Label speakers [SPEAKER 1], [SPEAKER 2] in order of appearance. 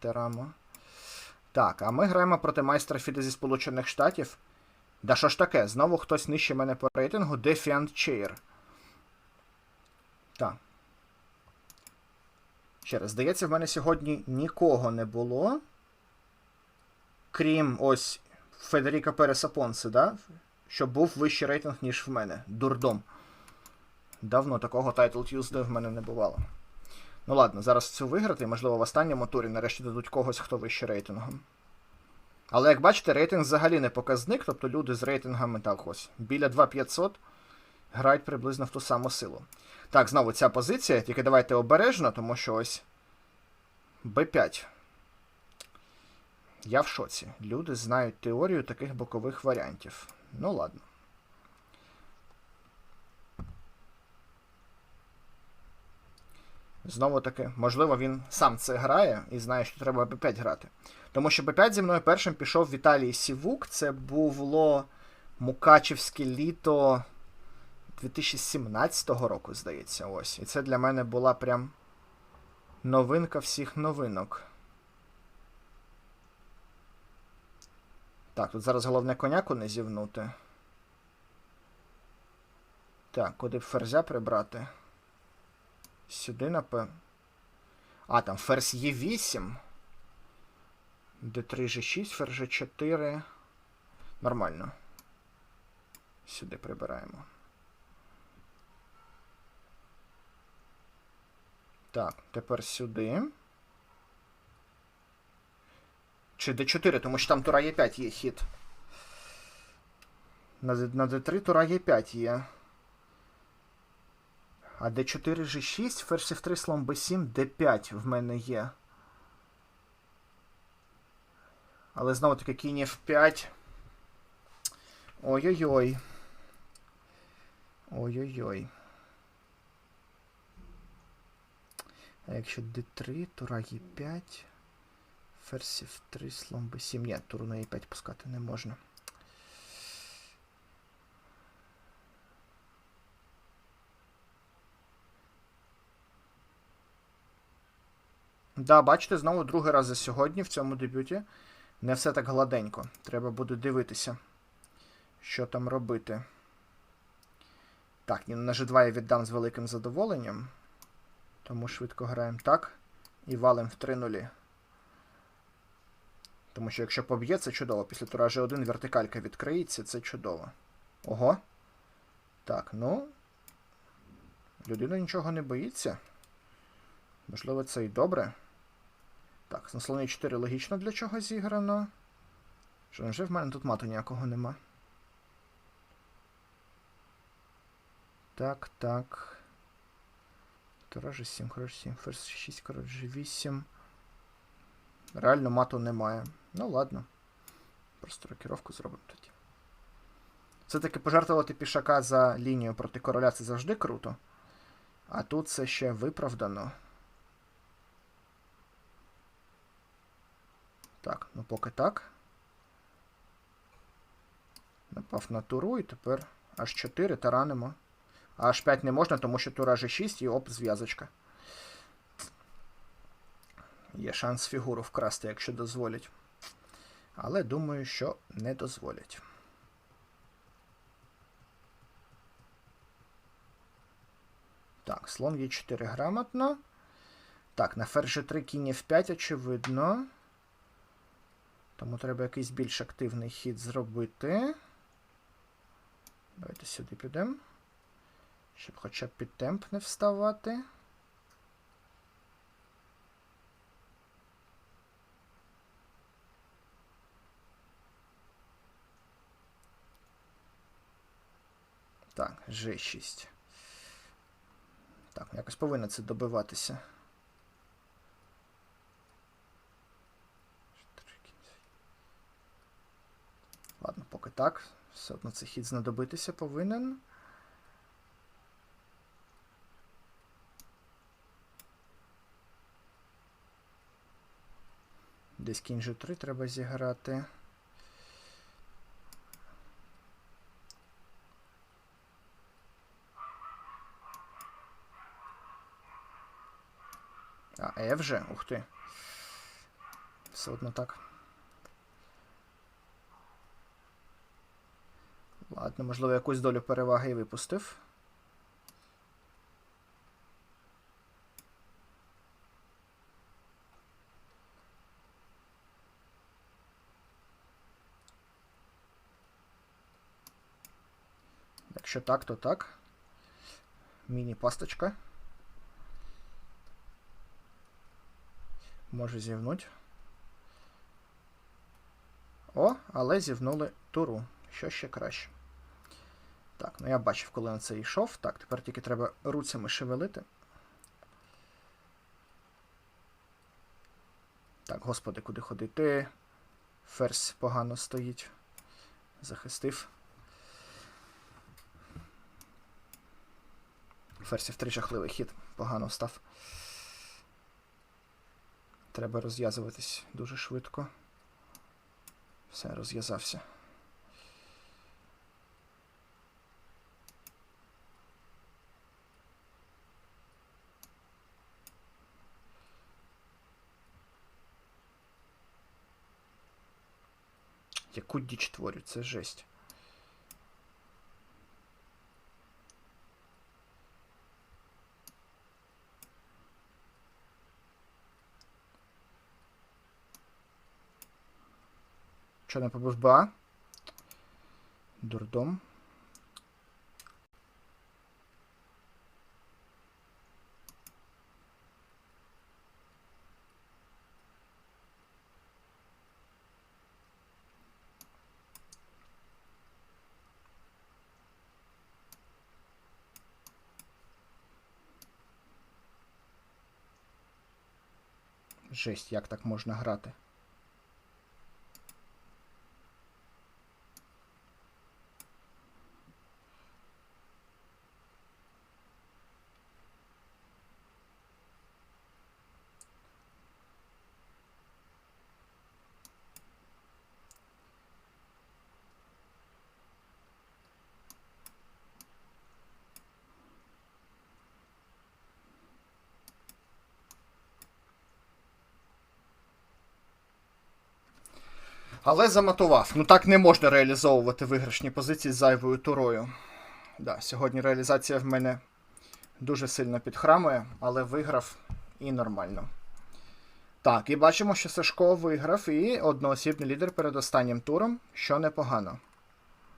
[SPEAKER 1] Терамо. Так, а ми граємо проти майстра Фіде зі Сполучених Штатів. Да що ж таке? Знову хтось нижче мене по рейтингу. Defiant Chair. Так. Ще раз, здається, в мене сьогодні нікого не було. Крім ось Федеріка Переса Понсе, да? Щоб був вищий рейтинг, ніж в мене. Дурдом. Давно такого Title Tuesday в мене не бувало. Ну ладно, зараз цю виграти, і, можливо, в останньому турі нарешті дадуть когось, хто вище рейтингом. Але як бачите, рейтинг взагалі не показник, тобто люди з рейтингами так ось біля 2500 грають приблизно в ту саму силу. Так, знову ця позиція, тільки давайте обережно, тому що ось Б5. Я в шоці. Люди знають теорію таких бокових варіантів. Ну ладно. Знову таки, можливо, він сам це грає і знає, що треба Б5 грати. Тому що Б5 зі мною першим пішов Віталій Сівук. Це було Мукачівське літо 2017 року, здається, ось. І це для мене була прям новинка всіх новинок. Так, тут зараз головне коняку не зівнути. Так, куди б ферзя прибрати? Сюди, напевно. А, там ферзь є 8. Д3 G6, ферзь G4. Нормально. Сюди прибираємо. Так, тепер сюди. Чи D4, тому що там тура Е5 є хід. На D3 тура Е5 є. А D4 G6, ферзь F3, слон B7, D5 в мене є. Але знову таки кінь F5. Ой-ой-ой. Ой-ой-ой. А якщо D3, тура Е5, ферзь F3, слон B7. Ні, туру на Е5 пускати не можна. Да, бачите, знову другий раз за сьогодні в цьому дебюті. Не все так гладенько. Треба буде дивитися, що там робити. Так, ні, на G2 я віддам з великим задоволенням. Тому швидко граємо так. І валим в 3 нулі. Тому що якщо поб'є, це чудово. Після тура G1 вертикалька відкриється, це чудово. Ого. Так, ну. Людина нічого не боїться. Можливо, це і добре. Так, на слоні 4 логічно для чого зіграно. Що, вже в мене тут мату ніякого нема. Так, так. Тура 7, коротше 7, ферзь 6, коротше 8. Реально мату немає. Ну ладно. Просто рокіровку зробимо тоді. Все-таки пожертвувати пішака за лінію проти короля це завжди круто. А тут це ще виправдано. Так, ну поки так. Напав на туру і тепер аж 4 таранимо. А аж 5 не можна, тому що тура G6 і оп, зв'язочка. Є шанс фігуру вкрасти, якщо дозволять. Але думаю, що не дозволять. Так, слон Е4 грамотно. Так, на ферзь G3 кінь F5, очевидно. Тому треба якийсь більш активний хід зробити. Давайте сюди підемо. Щоб хоча б під темп не вставати. Так, G6. Так, якось повинно це добиватися. Ладно, поки так. Все одно цей хід знадобитися повинен. Десь кінь G3 треба зіграти. А, F вже? Ух ти. все одно так. Ладно, можливо, якусь долю переваги і випустив. Якщо так, то так. Міні-пасточка. Може зівнуть. О, але зівнули туру. Що ще краще. Так, ну я бачив, коли на це йшов. Так, тепер тільки треба руцями шевелити. Так, господи, куди ходити? Ферзь погано стоїть. Захистив. Ферзь в жахливий хід. Погано став. Треба розв'язуватись дуже швидко. Все, розв'язався. Яку діч творю, це жесть. Що не побив БА? Дурдом. Жесть, як так можна грати? Але заматував. Ну так не можна реалізовувати виграшні позиції з зайвою турою. Да, Сьогодні реалізація в мене дуже сильно підхрамує, але виграв і нормально. Так, і бачимо, що Сашко виграв і одноосібний лідер перед останнім туром, що непогано.